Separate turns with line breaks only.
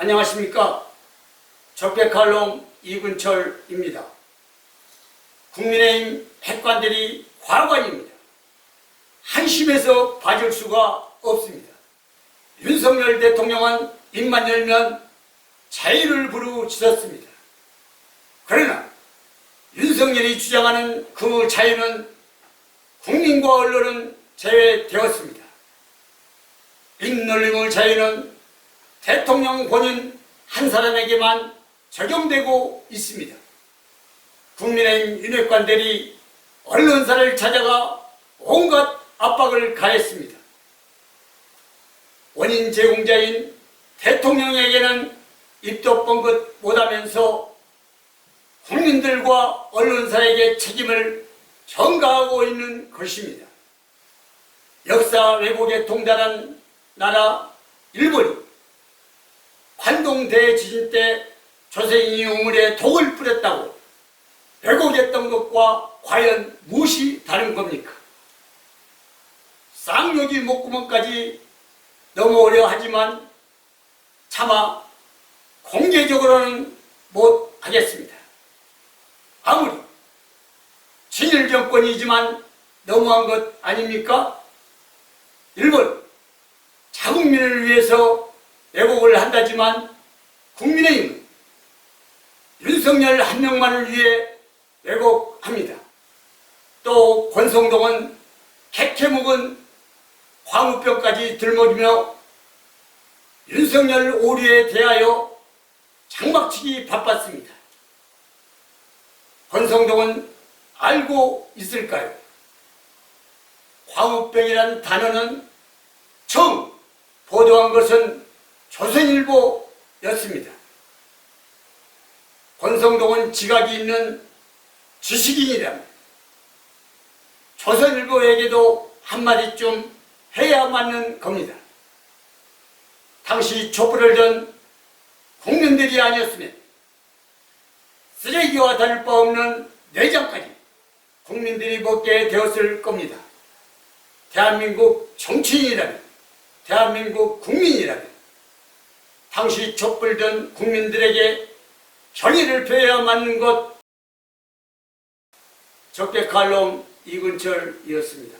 안녕하십니까. 적백칼럼 이근철입니다. 국민의힘 핵관들이 과관입니다. 한심해서 봐줄 수가 없습니다. 윤석열 대통령은 입만 열면 자유를 부르짖었습니다. 그러나 윤석열이 주장하는 그 자유는 국민과 언론은 제외되었습니다. 입놀림의 자유는 대통령 본인 한 사람에게만 적용되고 있습니다. 국민의힘 윤핵관들이 언론사를 찾아가 온갖 압박을 가했습니다. 원인 제공자인 대통령에게는 입도 뻥긋 못하면서 국민들과 언론사에게 책임을 전가하고 있는 것입니다. 역사 왜곡에 통달한 나라 일본이 관동 대지진 때 조선인이 우물에 독을 뿌렸다고 왜곡했던 것과 과연 무엇이 다른 겁니까? 쌍욕이 목구멍까지 넘어오려 하지만 차마 공개적으로는 못 하겠습니다. 아무리 친일 정권이지만 너무한 것 아닙니까? 일본 자국민을 위해서 왜곡을 한다지만 국민의힘은 윤석열 한 명만을 위해 왜곡합니다. 또 권성동은 캐캐묵은 광우병까지 들먹이며 윤석열 오류에 대하여 장막치기 바빴습니다. 권성동은 알고 있을까요? 광우병이라는 단어는 처음 보도한 것은 조선일보였습니다. 권성동은 지각이 있는 지식인이라면 조선일보에게도 한마디쯤 해야 맞는 겁니다. 당시 촛불을 든 국민들이 아니었으면 쓰레기와 다를 바 없는 내장까지 국민들이 먹게 되었을 겁니다. 대한민국 정치인이라면, 대한민국 국민이라면, 당시 촛불 든 국민들에게 정의를 표해야 맞는 것, 적백칼럼 이근철이었습니다.